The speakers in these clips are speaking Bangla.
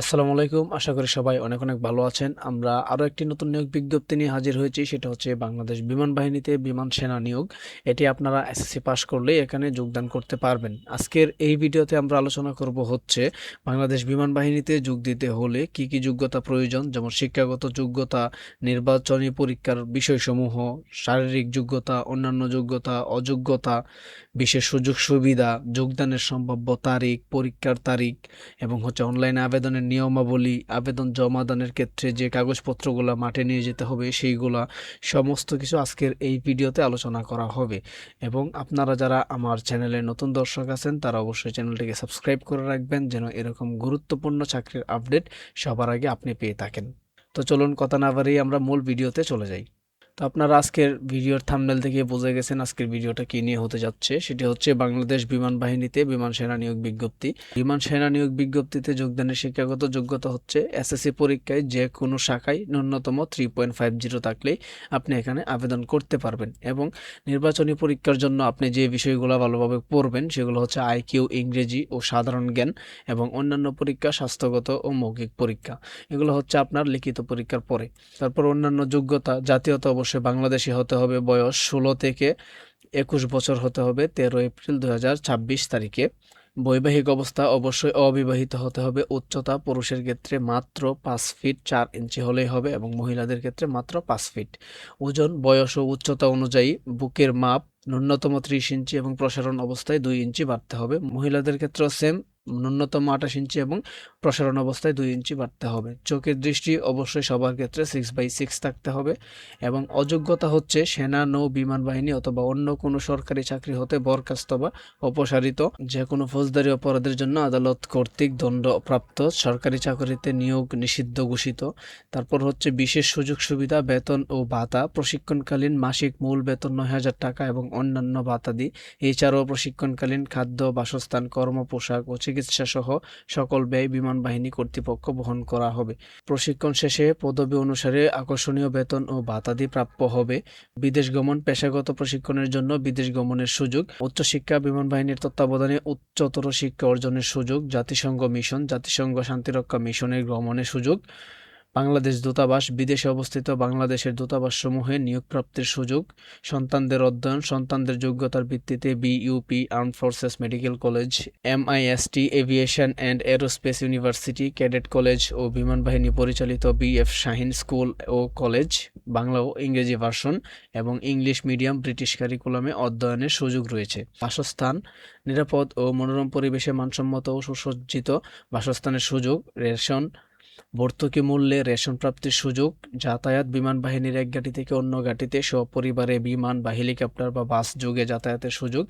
আসসালামু আলাইকুম। আশা করি সবাই অনেক অনেক ভালো আছেন। আমরা আরও একটি নতুন নিয়োগ বিজ্ঞপ্তি নিয়ে হাজির হয়েছি। সেটা হচ্ছে বাংলাদেশ বিমান বাহিনীতে বিমান সেনা নিয়োগ। এটি আপনারা এসএসসি পাশ করলেই এখানে যোগদান করতে পারবেন। আজকের এই ভিডিওতে আমরা আলোচনা করব হচ্ছে বাংলাদেশ বিমান বাহিনীতে যোগ দিতে হলে কি কি যোগ্যতা প্রয়োজন? যেমন শিক্ষাগত যোগ্যতা, নির্বাচনী পরীক্ষার বিষয়সমূহ, শারীরিক যোগ্যতা, অন্যান্য যোগ্যতা, অযোগ্যতা, বিশেষ সুযোগ সুবিধা, যোগদানের সম্ভাব্য তারিখ, পরীক্ষার তারিখ, এবং হচ্ছে অনলাইনে আবেদনের নিয়মাবলী, আবেদন জমা দানের ক্ষেত্রে যে কাগজপত্রগুলো মাঠে নিয়ে যেতে হবে, সেইগুলা সমস্ত কিছু আজকের এই ভিডিওতে আলোচনা করা হবে। এবং আপনারা যারা আমার চ্যানেলে নতুন দর্শক আছেন, তারা অবশ্যই চ্যানেলটিকে সাবস্ক্রাইব করে রাখবেন, যেন এরকম গুরুত্বপূর্ণ চাকরির আপডেট সবার আগে আপনি পেয়ে থাকেন। তো চলুন কথা না বাড়িয়ে আমরা মূল ভিডিওতে চলে যাই। তো আপনারা আজকের ভিডিওর থাম্বনেল থেকে বুঝে গেছেন আজকের ভিডিওটা কি নিয়ে হতে যাচ্ছে। সেটি হচ্ছে বাংলাদেশ বিমান বাহিনীতে বিমান সেনা নিয়োগ বিজ্ঞপ্তি। বিমান সেনা নিয়োগ বিজ্ঞপ্তিতে যোগদানের শিক্ষাগত যোগ্যতা হচ্ছে এসএসসি পরীক্ষায় যে কোনো শাখায় ন্যূনতম থ্রি পয়েন্ট ফাইভ জিরো থাকলেই আপনি এখানে আবেদন করতে পারবেন এবং নির্বাচনী পরীক্ষার জন্য আপনি যে বিষয়গুলো ভালোভাবে পড়বেন সেগুলো হচ্ছে আইকিউ, ইংরেজি ও সাধারণ জ্ঞান এবং অন্যান্য পরীক্ষা, স্বাস্থ্যগত ও মৌখিক পরীক্ষা। এগুলো হচ্ছে আপনার লিখিত পরীক্ষার পরে। তারপর অন্যান্য যোগ্যতা, জাতীয়তা অবশ্যই বাংলাদেশি হতে হবে বয়স ষোলো থেকে একুশ বছর হতে হবে, তেরো এপ্রিল দু ছাব্বিশ তারিখে। বৈবাহিক অবস্থা অবশ্যই অবিবাহিত হতে হবে, উচ্চতা পুরুষের ক্ষেত্রে মাত্র পাঁচ ফিট চার ইঞ্চি হলেই হবে এবং মহিলাদের ক্ষেত্রে মাত্র পাঁচ ফিট। ওজন, বয়স ও উচ্চতা অনুযায়ী বুকের মাপ, ন্যূনতম ত্রিশ ইঞ্চি এবং প্রসারণ অবস্থায় দুই ইঞ্চি বাড়তে হবে। মহিলাদের ক্ষেত্রেও সেম ন্যূনতম আঠাশ ইঞ্চি এবং প্রসারণ অবস্থায় দুই ইঞ্চি বাড়তে হবে। চোখের দৃষ্টি অবশ্যই সবার ক্ষেত্রে সিক্স বাই সিক্স থাকতে হবে এবং অযোগ্যতা হচ্ছে সেনা, নৌ, বিমান বাহিনী অথবা অন্য কোনো সরকারি চাকরি হতে বরখাস্ত বা অপসারিত। যে কোনো ফৌজদারি অপরাধের জন্য আদালত কর্তৃক দণ্ডপ্রাপ্ত সরকারি চাকরিতে নিয়োগ নিষিদ্ধ ঘোষিত। তারপর হচ্ছে বিশেষ সুযোগ সুবিধা, বেতন ও ভাতা, প্রশিক্ষণকালীন মাসিক মূল বেতন নয় হাজার টাকা এবং অন্যান্য ভাতা ভাতাদি এছাড়াও প্রশিক্ষণকালীন খাদ্য, বাসস্থান কর্ম পোশাক ও চিকিৎসা সহ সকল ব্যয় বিমান বাহিনী কর্তৃপক্ষ বহন করা হবে। প্রশিক্ষণ শেষে পদবি অনুসারে আকর্ষণীয় বেতন ও ভাতাদি প্রাপ্য হবে। বিদেশ গমন, পেশাগত প্রশিক্ষণের জন্য বিদেশ গমনের সুযোগ। উচ্চশিক্ষা, বিমান বাহিনীর তত্ত্বাবধানে উচ্চতর শিক্ষা অর্জনের সুযোগ। জাতিসংঘ মিশন, জাতিসংঘ শান্তিরক্ষা মিশনের গমনের সুযোগ। বাংলাদেশ দূতাবাস বিদেশে অবস্থিত বাংলাদেশের দূতাবাসসমূহে নিয়োগপ্রাপ্তির সুযোগ, সন্তানদের অধ্যয়ন, সন্তানদের যোগ্যতার ভিত্তিতে BUP armed forces medical college MIST aviation and aerospace university cadet college ও বিমান বাহিনী পরিচালিত বিএফ শাহিন স্কুল ও কলেজ বাংলা ও ইংরেজি ভার্সন এবং ইংলিশ মিডিয়াম ব্রিটিশ কারিকুলামে অধ্যয়নের সুযোগ রয়েছে। বাসস্থান, নিরাপদ ও মনোরম পরিবেশে মানসম্মত ও সুসজ্জিত বাসস্থানের সুযোগ, রেশন ভর্তুকি মূল্যে রেশন প্রাপ্তির সুযোগ, যাতায়াত বিমান বাহিনীর এক ঘাঁটি থেকে অন্য ঘাঁটিতে সপরিবারে বিমান বা হেলিকপ্টার বা বাস যোগে যাতায়াতের সুযোগ,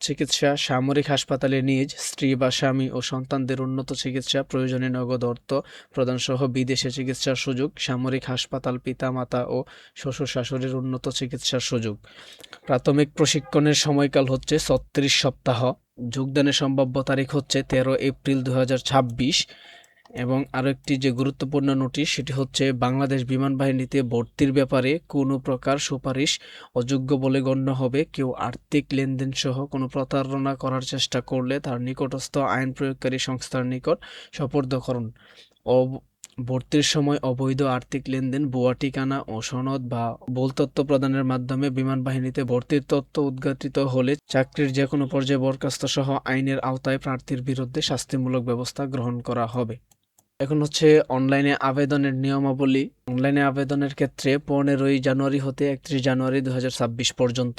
চিকিৎসা, সামরিক হাসপাতালে নিজ, স্ত্রী বা স্বামী ও সন্তানদের উন্নত চিকিৎসা, প্রয়োজনে নগদ অর্থ প্রদানসহ বিদেশে চিকিৎসার সুযোগ, সামরিক হাসপাতাল, পিতামাতা ও শ্বশুর শাশুড়ির উন্নত চিকিৎসার সুযোগ। প্রাথমিক প্রশিক্ষণের সময়কাল হচ্ছে ছত্রিশ সপ্তাহ। যোগদানের সম্ভাব্য তারিখ হচ্ছে তেরো এপ্রিল দু হাজার ছাব্বিশ। এবং আরও একটি যে গুরুত্বপূর্ণ নোটিশ, সেটি হচ্ছে বাংলাদেশ বিমান বাহিনীতে ভর্তির ব্যাপারে কোনো প্রকার সুপারিশ অযোগ্য বলে গণ্য হবে। কেউ আর্থিক লেনদেন সহ কোনো প্রতারণা করার চেষ্টা করলে তার নিকটস্থ আইন প্রয়োগকারী সংস্থার নিকট সোপর্দকরণ ভর্তির সময় অবৈধ আর্থিক লেনদেন, ভুয়া ঠিকানা ও সনদ বা ভুল তথ্য প্রদানের মাধ্যমে বিমান বাহিনীতে ভর্তির তথ্য উদ্ঘাটিত হলে চাকরির যে কোনো পর্যায়ে বরখাস্ত সহ আইনের আওতায় প্রার্থীর বিরুদ্ধে শাস্তিমূলক ব্যবস্থা গ্রহণ করা হবে। এখন হচ্ছে অনলাইনে আবেদনের নিয়মাবলী। অনলাইনে আবেদনের ক্ষেত্রে পনেরোই জানুয়ারি হতে একত্রিশ জানুয়ারি দু হাজার ছাব্বিশ পর্যন্ত।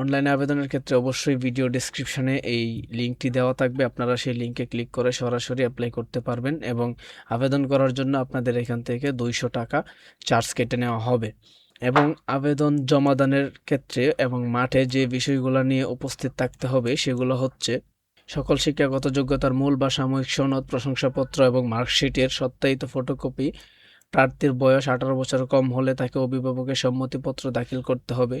অনলাইনে আবেদনের ক্ষেত্রে অবশ্যই ভিডিও ডেসক্রিপশনে এই লিঙ্কটি দেওয়া থাকবে। আপনারা সেই লিঙ্কে ক্লিক করে সরাসরি অ্যাপ্লাই করতে পারবেন এবং আবেদন করার জন্য আপনাদের এখান থেকে দুইশো টাকা চার্জ কেটে নেওয়া হবে। এবং আবেদন জমাদানের ক্ষেত্রে এবং মাঠে যে বিষয়গুলো নিয়ে উপস্থিত থাকতে হবে সেগুলো হচ্ছে সকল শিক্ষাগত যোগ্যতার মূল বা সাময়িক সনদ, প্রশংসাপত্র এবং মার্কশিটের সত্যায়িত ফটোকপি। প্রার্থীর বয়স আঠারো বছর কম হলে তাকে অভিভাবকের সম্মতিপত্র দাখিল করতে হবে।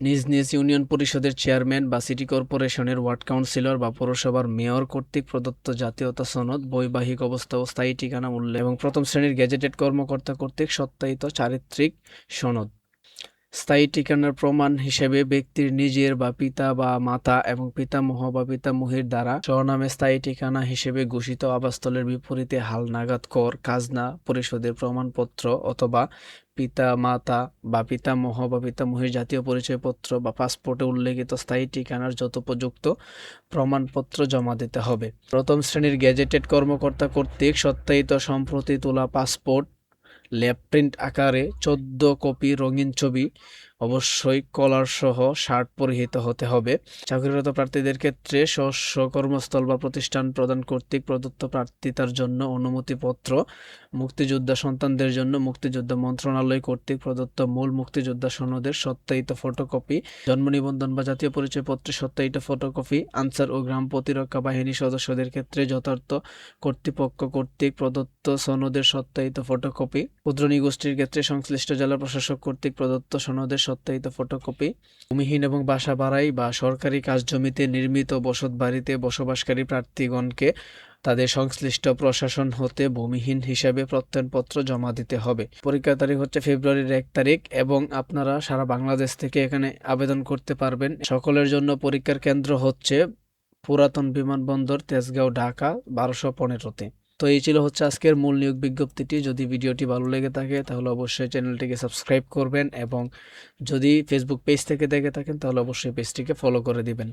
নিজ নিজ ইউনিয়ন পরিষদের চেয়ারম্যান বা সিটি কর্পোরেশনের ওয়ার্ড কাউন্সিলর বা পৌরসভার মেয়র কর্তৃক প্রদত্ত জাতীয়তা সনদ, বৈবাহিক অবস্থা ও স্থায়ী ঠিকানা উল্লেখ এবং প্রথম শ্রেণির গেজেটেড কর্মকর্তা কর্তৃক সত্যায়িত চারিত্রিক সনদ। স্থায়ী ঠিকানার প্রমাণ হিসেবে ব্যক্তির নিজের বা পিতা বা মাতা এবং পিতামহ বা পিতামহীর দ্বারা স্বনামে স্থায়ী ঠিকানা হিসেবে ঘোষিত আবাসস্থলের বিপরীতে হালনাগাদ কর, খাজনা, পরিশোধের প্রমাণপত্র অথবা পিতা, মাতা বা পিতামহ বা পিতামহীর জাতীয় পরিচয়পত্র বা পাসপোর্টে উল্লেখিত স্থায়ী ঠিকানার যথোপযুক্ত প্রমাণপত্র জমা দিতে হবে। প্রথম শ্রেণির গেজেটেড কর্মকর্তা কর্তৃক সত্যায়িত সম্প্রতি তোলা পাসপোর্ট ল্যাব প্রিন্ট আকারে চোদ্দ কপি রঙিন ছবি অবশ্যই কলার সহ শার্ট পরিহিত হতে হবে। চাকরিরত প্রার্থীদের ক্ষেত্রে স্ব কর্মস্থল বা প্রতিষ্ঠান প্রদান কর্তৃক প্রদত্ত প্রার্থিতার জন্য অনুমতিপত্র, মুক্তিযোদ্ধা সন্তানদের জন্য মুক্তিযোদ্ধা মন্ত্রণালয় কর্তৃক প্রদত্ত মূল মুক্তিযোদ্ধা সনদের সত্যায়িত ফটোকপি, জন্ম নিবন্ধন বা জাতীয় পরিচয়পত্রের সত্যায়িত ফটোকপি, আনসার ও গ্রাম প্রতিরক্ষা বাহিনী সদস্যদের ক্ষেত্রে যথার্থ কর্তৃপক্ষ কর্তৃক প্রদত্ত সনদের সত্যায়িত ফটোকপি, ক্ষুদ্র গোষ্ঠীর ক্ষেত্রে সংশ্লিষ্ট জেলা প্রশাসক কর্তৃক প্রদত্ত সনদের সত্যায়িত ফটোকপি ভূমিহীন এবং বাসা বাড়াই বা সরকারি কাজ জমিতে নির্মিত বসত বাড়িতে বসবাসকারী প্রার্থীগণকে তাদের সংশ্লিষ্ট প্রশাসন হতে ভূমিহীন হিসাবে প্রত্যয়নপত্র জমা দিতে হবে। পরীক্ষার তারিখ হচ্ছে ফেব্রুয়ারির এক তারিখ এবং আপনারা সারা বাংলাদেশ থেকে এখানে আবেদন করতে পারবেন। সকলের জন্য পরীক্ষার কেন্দ্র হচ্ছে পুরাতন বিমানবন্দর তেজগাঁও ঢাকা বারোশো পনেরোতে। তো এই ছিল হচ্ছে আজকের মূল নিয়োগ বিজ্ঞপ্তিটি। যদি ভিডিওটি ভালো লেগে থাকে, তাহলে অবশ্যই চ্যানেলটিকে সাবস্ক্রাইব করবেন এবং যদি ফেসবুক পেজ থেকে দেখে থাকেন, তাহলে অবশ্যই পেজটিকে ফলো করে দিবেন।